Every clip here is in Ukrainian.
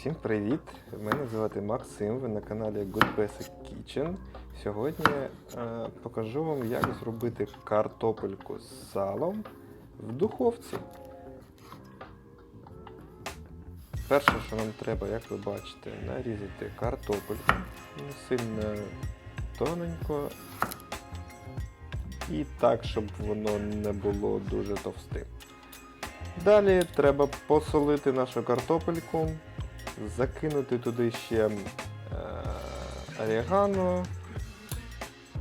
Всім привіт! Мене звати Максим, ви на каналі Good Basic Kitchen. Сьогодні е, покажу вам, як зробити картопельку з салом в духовці. Перше, що нам треба, як ви бачите, нарізати картопельку не сильно тоненько і так, щоб воно не було дуже товстим. Далі треба посолити нашу картопельку, закинути туди ще е, орегано,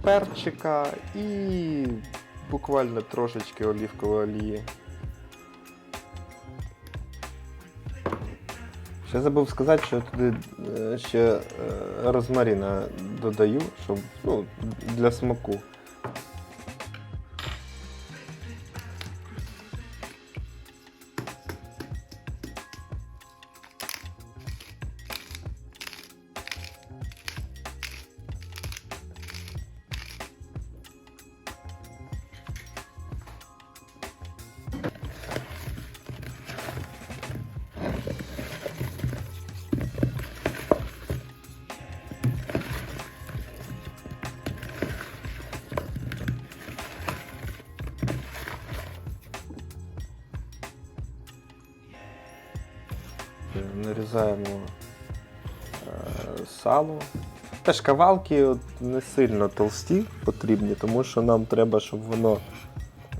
перчика і буквально трошечки олівкової олії. Ще забув сказати, що туди е, ще е, розмарина додаю, щоб ну, для смаку. Нарізаємо е, сало. Теж кавалки от не сильно толсті потрібні, тому що нам треба, щоб воно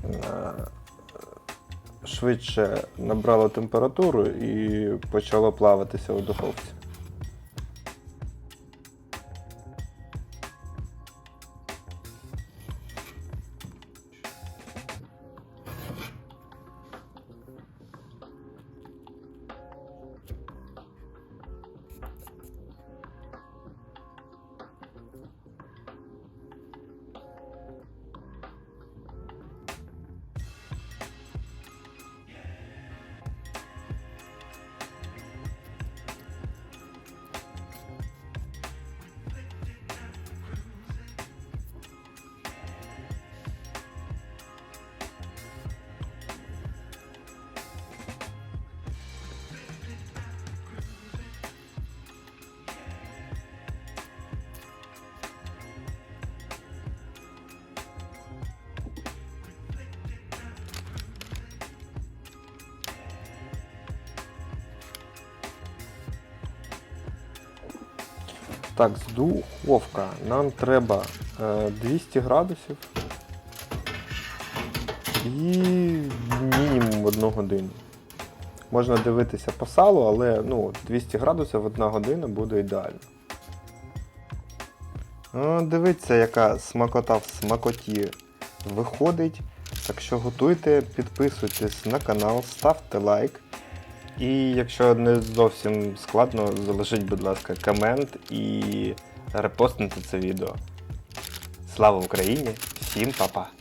е, швидше набрало температуру і почало плаватися у духовці. Так, з духовка. Нам треба е, 200 градусів і мінімум 1 годину. Можна дивитися по салу, але ну, 200 градусів 1 година буде ідеально. О, дивіться, яка смакота в смакоті виходить. Так що готуйте, підписуйтесь на канал, ставте лайк. І якщо не зовсім складно, залишіть, будь ласка, комент і репостнути це відео. Слава Україні! Всім па-па!